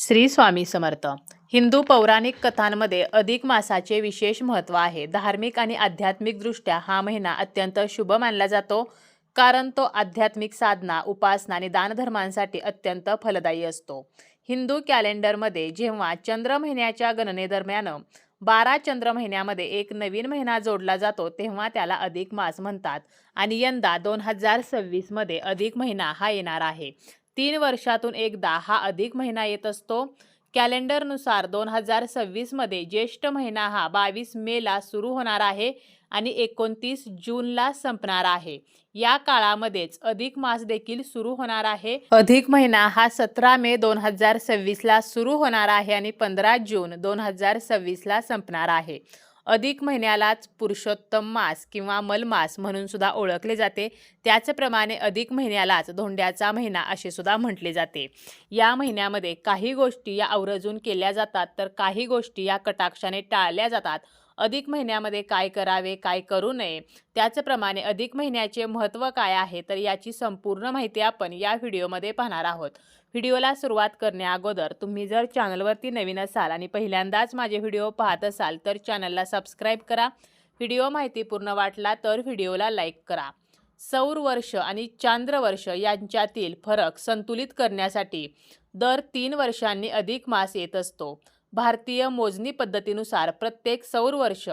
श्री स्वामी समर्थ. हिंदू पौराणिक कथांमध्ये अधिक मासाचे विशेष महत्त्व आहे. धार्मिक आणि आध्यात्मिकदृष्ट्या हा महिना अत्यंत शुभ मानला जातो कारण तो आध्यात्मिक साधना उपासना आणि दानधर्मांसाठी अत्यंत फलदायी असतो. हिंदू कॅलेंडरमध्ये जेव्हा चंद्र महिन्याच्या गणनेदरम्यान बारा चंद्र महिन्यामध्ये एक नवीन महिना जोडला जातो तेव्हा त्याला अधिक मास म्हणतात आणि यंदा दोन हजार सव्वीसमध्ये अधिक महिना हा येणार आहे. तीन वर्षातून एकदा हा अधिक महिना येत असतो. कॅलेंडरनुसार दोन हजार सव्वीसमध्ये ज्येष्ठ महिना हा बावीस मेला सुरू होणार आहे आणि एकोणतीस जूनला संपणार आहे. या काळामध्येच अधिक मास देखील सुरू होणार आहे. अधिक महिना हा सतरा मे दोन हजार सव्वीसला सुरू होणार आहे आणि पंधरा जून दोन हजार सव्वीसला संपणार आहे. अधिक महिन्यालाच पुरुषोत्तम मास किंवा मलमास म्हणून सुद्धा ओळखले जाते. त्याचप्रमाणे अधिक महिन्यालाच धोंड्याचा महिना असे सुद्धा म्हटले जाते. या महिन्यामध्ये काही गोष्टी या आवर्जून केल्या जातात तर काही गोष्टी या कटाक्षाने टाळल्या जातात. अधिक महिन्यामध्ये काय करावे काय करू नये त्याचप्रमाणे अधिक महिन्याचे महत्त्व काय आहे तर याची संपूर्ण माहिती आपण या व्हिडिओमध्ये पाहणार आहोत. व्हिडिओला सुरुवात करण्याअगोदर तुम्ही जर चॅनलवरती नवीन असाल आणि पहिल्यांदाच माझे व्हिडिओ पाहत असाल तर चॅनलला सबस्क्राईब करा. व्हिडिओ माहितीपूर्ण वाटला तर व्हिडिओला लाईक करा. सौर वर्ष आणि चांद्र वर्ष यांच्यातील फरक संतुलित करण्यासाठी दर तीन वर्षांनी अधिक मास येत असतो. भारतीय मोजणी पद्धतीनुसार प्रत्येक सौर वर्ष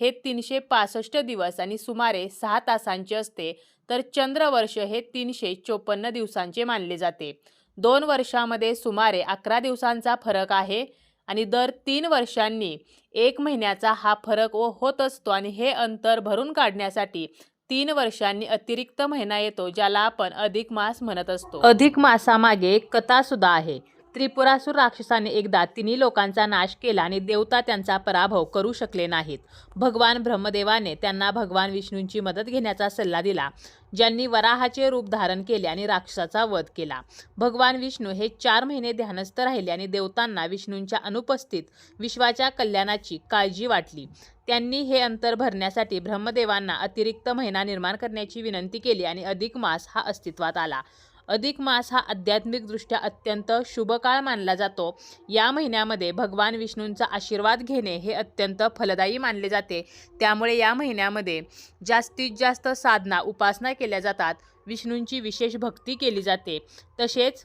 हे तीनशे पासष्ट दिवस आणि सुमारे सहा तासांचे असते तर चंद्रवर्ष हे तीनशे चोपन्न दिवसांचे मानले जाते. दोन वर्षामध्ये सुमारे अकरा दिवसांचा फरक आहे आणि दर तीन वर्षांनी एक महिन्याचा हा फरक व होत असतो आणि हे अंतर भरून काढण्यासाठी तीन वर्षांनी अतिरिक्त महिना येतो ज्याला आपण अधिक मास म्हणत असतो. अधिक मासामागे एक कथा सुद्धा आहे. त्रिपुरासूर राक्षसाने एकदा तिन्ही लोकांचा नाश केला आणि देवता त्यांचा पराभव करू शकले नाहीत. भगवान ब्रह्मदेवाने त्यांना भगवान विष्णूंची मदत घेण्याचा सल्ला दिला ज्यांनी वराहाचे रूप धारण केले आणि राक्षसाचा वध केला. भगवान विष्णू हे चार महिने ध्यानस्थ राहिले आणि देवतांना विष्णूंच्या अनुपस्थित विश्वाच्या कल्याणाची काळजी वाटली. त्यांनी हे अंतर भरण्यासाठी ब्रह्मदेवांना अतिरिक्त महिना निर्माण करण्याची विनंती केली आणि अधिक मास हा अस्तित्वात आला. अधिक मास हा आध्यात्मिकदृष्ट्या अत्यंत शुभ काळ मानला जातो. या महिन्यामध्ये भगवान विष्णूंचा आशीर्वाद घेणे हे अत्यंत फलदायी मानले जाते. त्यामुळे या महिन्यामध्ये जास्तीत जास्त साधना उपासना केल्या जातात. विष्णूंची विशेष भक्ती केली जाते. तसेच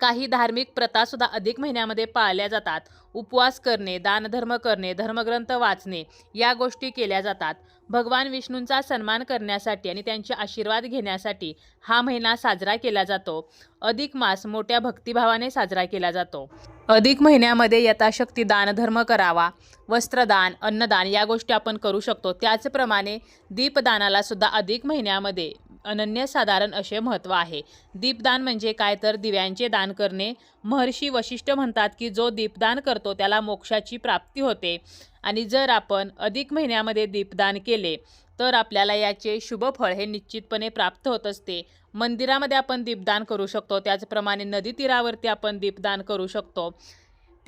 काही धार्मिक प्रथासुद्धा अधिक महिन्यामध्ये पाळल्या जातात. उपवास करणे दानधर्म करणे धर्मग्रंथ वाचणे या गोष्टी केल्या जातात. भगवान विष्णूंचा सन्मान करण्यासाठी आणि त्यांचे आशीर्वाद घेण्यासाठी हा महिना साजरा केला जातो. अधिक मास मोठ्या भक्तिभावाने साजरा केला जातो. अधिक महिन्यामध्ये यथाशक्ती दानधर्म करावा. वस्त्रदान अन्नदान या गोष्टी आपण करू शकतो. त्याचप्रमाणे दीपदानाला सुद्धा अधिक महिन्यामध्ये अनन्यसाधारण असे महत्त्व आहे. दीपदान म्हणजे काय? तर दिव्यांचे दान करणे. महर्षी वशिष्ठ म्हणतात की जो दीपदान करतो त्याला मोक्षाची प्राप्ती होते. आणि जर आपण अधिक महिन्यामध्ये दीपदान केले तर आपल्याला याचे शुभ फळ हे निश्चितपणे प्राप्त होत असते. मंदिरामध्ये आपण दीपदान करू शकतो. त्याचप्रमाणे नदी तीरावरती आपण दीपदान करू शकतो.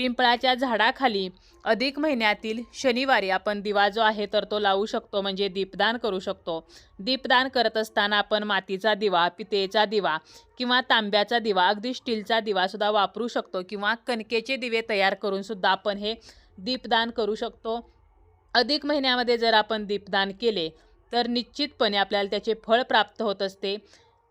पिंपळाच्या झाडाखाली अधिक महिन्यातील शनिवारी आपण दिवा जो आहे तर तो लावू शकतो म्हणजे दीपदान करू शकतो. दीपदान करत असताना आपण मातीचा दिवा पितेचा दिवा किंवा तांब्याचा दिवा अगदी स्टीलचा दिवासुद्धा वापरू शकतो किंवा कणकेचे दिवे तयार करूनसुद्धा आपण हे दीपदान करू शकतो. अधिक महिन्यामध्ये जर आपण दीपदान केले तर निश्चितपणे आपल्याला त्याचे फळ प्राप्त होत असते.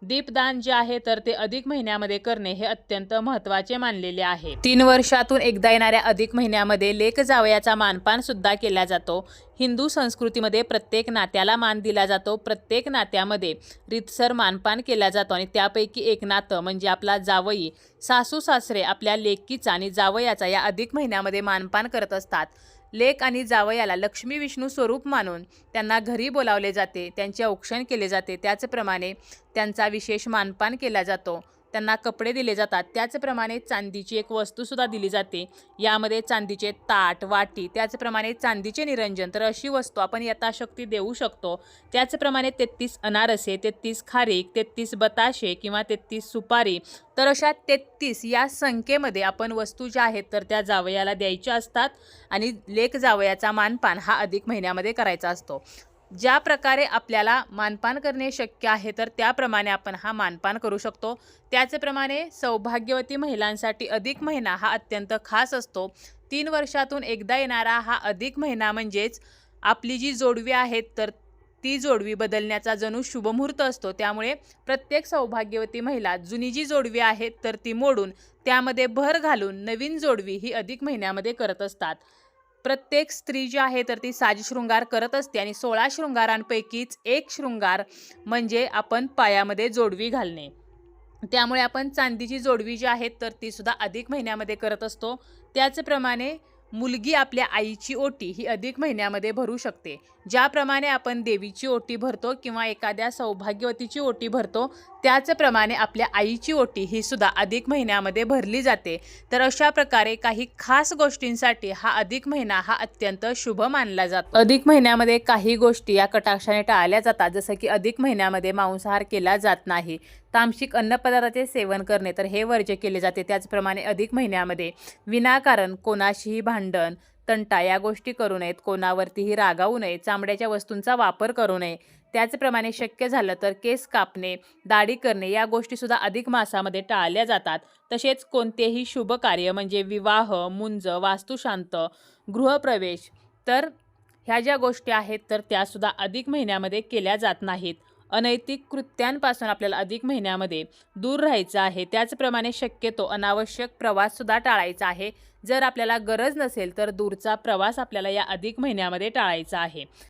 दीपदान जे आहे तर ते अधिक महिन्यामध्ये करणे हे अत्यंत महत्त्वाचे मानलेले आहे. तीन वर्षातून एकदा येणाऱ्या अधिक महिन्यामध्ये लेख जावयाचा मानपान सुद्धा केला जातो. हिंदू संस्कृतीमध्ये प्रत्येक नात्याला मान दिला जातो. प्रत्येक नात्यामध्ये रितसर मानपान केला जातो आणि त्यापैकी एक नातं म्हणजे आपला जावई सासू सासरे आपल्या लेकीचा आणि जावयाचा या अधिक महिन्यामध्ये मानपान करत असतात. लेक आणि जावयाला लक्ष्मी विष्णू स्वरूप मानून त्यांना घरी बोलावले जाते त्यांचे औक्षण केले जाते. त्याचप्रमाणे त्यांचा विशेष मानपान केला जातो. त्यांना कपडे दिले जातात. त्याचप्रमाणे चांदीची एक वस्तूसुद्धा दिली जाते. यामध्ये चांदीचे ताट वाटी त्याचप्रमाणे चांदीचे निरंजन. तर अशी वस्तू आपण यथाशक्ती देऊ शकतो. त्याचप्रमाणे तेहतीस अनारसे तेहतीस खारीक तेहतीस बताशे किंवा तेहतीस सुपारी. तर अशा तेहतीस या संख्येमध्ये आपण वस्तू ज्या आहेत तर त्या जावयाला द्यायच्या असतात. आणि लेक जावयाचा मानपान हा अधिक महिन्यामध्ये करायचा असतो. ज्या प्रकारे आपल्याला मानपान करणे शक्य आहे तर त्याप्रमाणे आपण हा मानपान करू शकतो. त्याचप्रमाणे सौभाग्यवती महिलांसाठी अधिक महिना हा अत्यंत खास असतो. तीन वर्षातून एकदा येणारा हा अधिक महिना म्हणजेच आपली जी जोडवी आहेत तर ती जोडवी बदलण्याचा जणू शुभमुहूर्त असतो. त्यामुळे प्रत्येक सौभाग्यवती महिला जुनी जी जोडवी आहेत तर ती मोडून त्यामध्ये भर घालून नवीन जोडवी ही अधिक महिन्यामध्ये करत असतात. प्रत्येक स्त्री जी आहे तर ती साज शृंगार करत असते आणि सोळा शृंगारांपैकीच एक शृंगार म्हणजे आपण पायामध्ये जोडवी घालणे. त्यामुळे आपण चांदीची जोडवी जी आहेत तर ती सुद्धा अधिक महिन्यामध्ये करत असतो. त्याचप्रमाणे मुलगी आपल्या आईची ओटी ही अधिक महिन्यामध्ये भरू शकते. ज्याप्रमाणे आपण देवीची ओटी भरतो किंवा एखाद्या सौभाग्यवतीची ओटी भरतो त्याचप्रमाणे आपल्या आईची ओटी ही सुद्धा अधिक महिन्यामध्ये भरली जाते. तर अशा प्रकारे काही खास गोष्टींसाठी हा अधिक महिना हा अत्यंत शुभ मानला जातो. अधिक महिन्यामध्ये काही गोष्टी या कटाक्षाने टाळल्या जातात जसं की अधिक महिन्यामध्ये मांसाहार केला जात नाही. तामसिक अन्नपदार्थाचे सेवन करणे तर हे वर्ज्य केले जाते. त्याचप्रमाणे अधिक महिन्यामध्ये विनाकारण कोणाशीही भांड भांडण तंटा या गोष्टी करू नयेत कोणावरतीही रागावू नये चामड्याच्या वस्तूंचा वापर करू नये. त्याचप्रमाणे शक्य झालं तर केस कापणे दाढी करणे या गोष्टीसुद्धा अधिक मासामध्ये टाळल्या जातात. तसेच कोणतेही शुभ कार्य म्हणजे विवाह मुंज वास्तुशांत गृहप्रवेश तर ह्या ज्या गोष्टी आहेत तर त्यासुद्धा अधिक महिन्यामध्ये केल्या जात नाहीत. अनैतिक कृत्यांपासून आपल्याला अधिक महिन्यामध्ये दूर राहायचं आहे. त्याचप्रमाणे शक्यतो अनावश्यक प्रवाससुद्धा टाळायचा आहे. जर आपल्याला गरज नसेल तर दूरचा प्रवास आपल्याला या अधिक महिन्यामध्ये टाळायचा आहे.